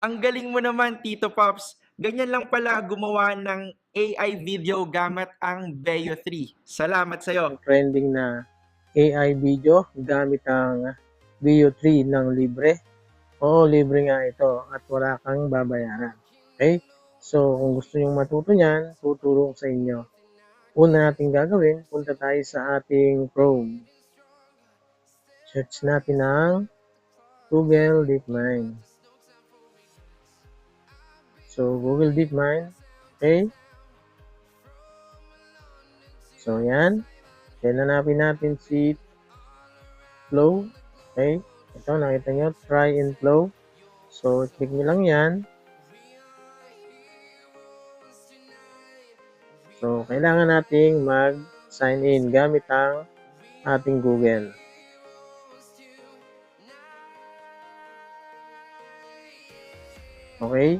Ang galing mo naman, Tito Pops. Ganyan lang pala gumawa ng AI video gamit ang Veo 3. Salamat sa'yo. trending na AI video gamit ang Veo 3 ng libre. Oo, libre nga ito at wala kang babayaran. Okay? So, kung gusto nyong matuto niyan, tuturo sa inyo. Una natin gagawin, punta tayo sa ating Chrome. Search natin ang Google DeepMind. So, Google DeepMind. Okay? So, yan. Then, hanapin natin si flow. Okay? Ito, nakita nyo, try and flow. So, click nyo lang yan. So, kailangan nating mag-sign in gamit ang ating Google. Okay?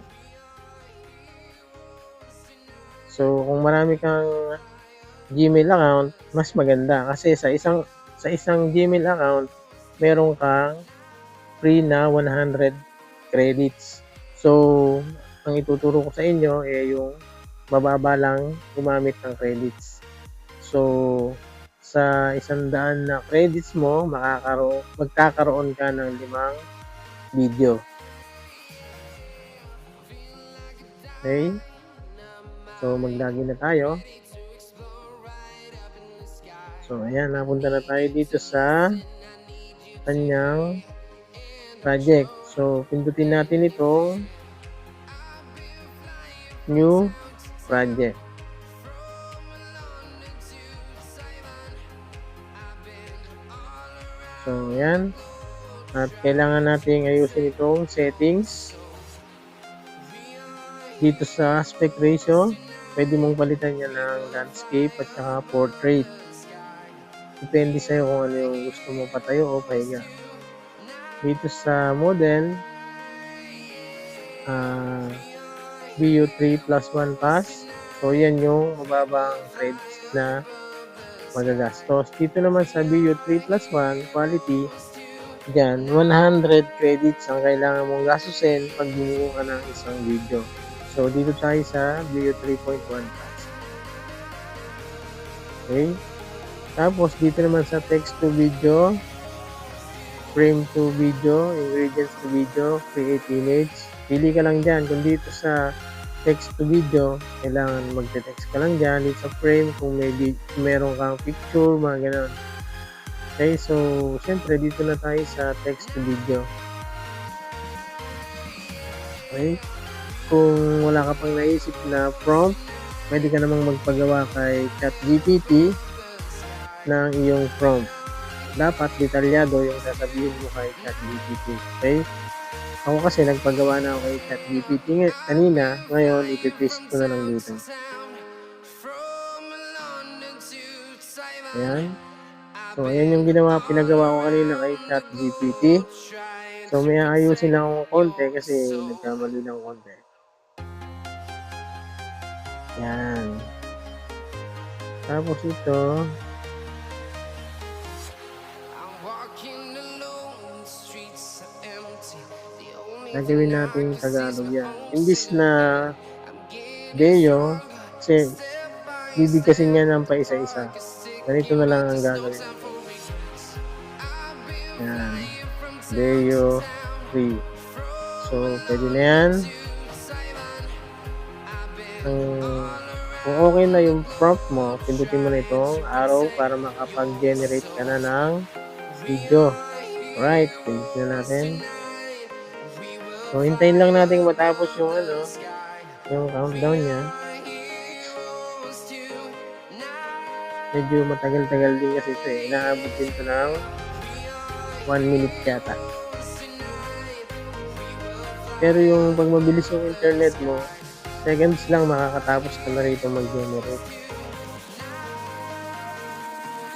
So, kung marami kang Gmail account, mas maganda kasi sa isang sa isang Gmail account, meron kang free na 100 credits. So, ang ituturo ko sa inyo ay yung mababa lang gumamit ng credits. So, sa isang daan na credits mo, makakaroon, magkakaroon ka ng limang video. Okay? So, maglagi na tayo. So, ayan, napunta na tayo dito sa kanyang project. So, pindutin natin itong new project. So, ayan. At kailangan nating ayusin itong settings. Dito sa aspect ratio, pwede mong palitan yan ng landscape at saka portrait. Depende sa'yo kung ano yung gusto mo patayo o pahiga. Dito sa model, uh, View 3 plus 1 pass. So, yan yung mababang credits na magagastos. Dito naman sa View 3 plus 1 quality, dyan, 100 credits ang kailangan mong gastusin pag bumuo ka ng isang video. So, dito tayo sa View 3.1 pass. Okay? Tapos, dito naman sa text to video, frame to video, ingredients to video, create image. Pili ka lang dyan. Kung dito sa text to video, kailangan magte-text ka lang dyan. Dito sa frame, kung may meron kang picture, mga ganun. Okay, so, syempre, dito na tayo sa text to video. Okay? Kung wala ka pang naisip na prompt, pwede ka namang magpagawa kay ChatGPT ng iyong prompt. Dapat detalyado yung sasabihin mo kay ChatGPT. Okay? Ako kasi nagpagawa na ako kay ChatGPT kanina, ngayon ipipaste ko na lang dito. Ayan. So, ayan yung ginawa, pinagawa ko kanina kay ChatGPT. So, may aayusin lang akong konti kasi nagkamali lang konti. Ayan. Tapos ito, gagawin natin Tagalog yan. Imbis na Deo, kasi bibigkasin niya ng pa isa-isa. Ganito na lang ang gagawin. Yan. Deo 3. So, pwede na yan. Ang kung okay na yung prompt mo, pindutin mo na itong arrow para makapag-generate ka na ng video. Alright, pindutin na natin. So, hintayin lang natin matapos yung ano, yung countdown niya. Medyo matagal-tagal din kasi ito eh. Inaabot din ito ng 1 minute yata. Pero yung pag mabilis yung internet mo, seconds lang makakatapos ka na rito mag-generate.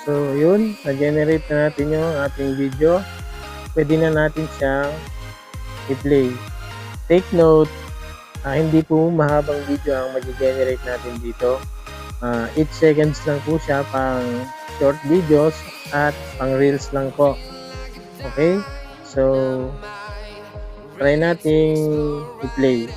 So, yun. Na-generate na natin yung ating video. Pwede na natin siyang i-play. Take note, ah, hindi po mahabang video ang mag-generate natin dito. Ah, 8 seconds lang po siya pang short videos at pang reels lang po. Okay? So, try nating i-play.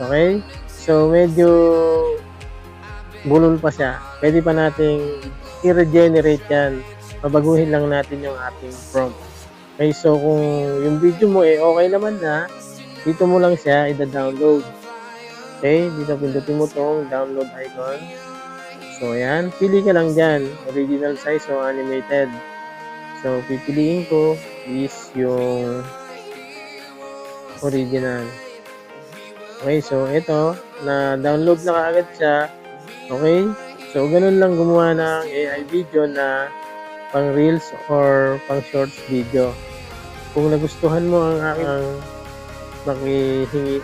Okay? So, medyo bulol pa siya. Pwede pa nating i-regenerate yan. Pabaguhin lang natin yung ating prompt. Okay, so kung yung video mo eh okay naman na, dito mo lang siya i-download. Okay, dito pindutin mo tong download icon. So, ayan. Pili ka lang dyan. Original size o animated. So, pipiliin ko is yung original. Okay, so ito, na-download na kaagad siya. Okay? So, ganun lang gumawa ng AI video na pang reels or pang shorts video. Kung nagustuhan mo ang aking makihingi,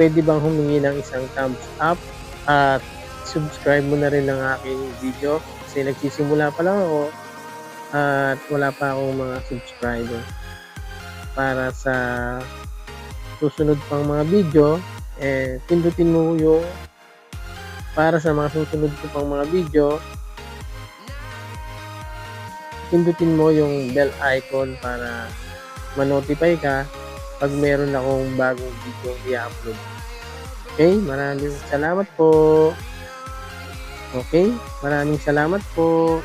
pwede bang humingi ng isang thumbs up at subscribe mo na rin ng aking video kasi nagsisimula pa lang ako at wala pa akong mga subscriber para sa susunod pang mga video eh pindutin mo yung para sa mga susunod ko pang mga video pindutin mo yung bell icon para ma-notify ka pag meron akong bagong video i-upload. Okay, maraming salamat po. Okay, maraming salamat po.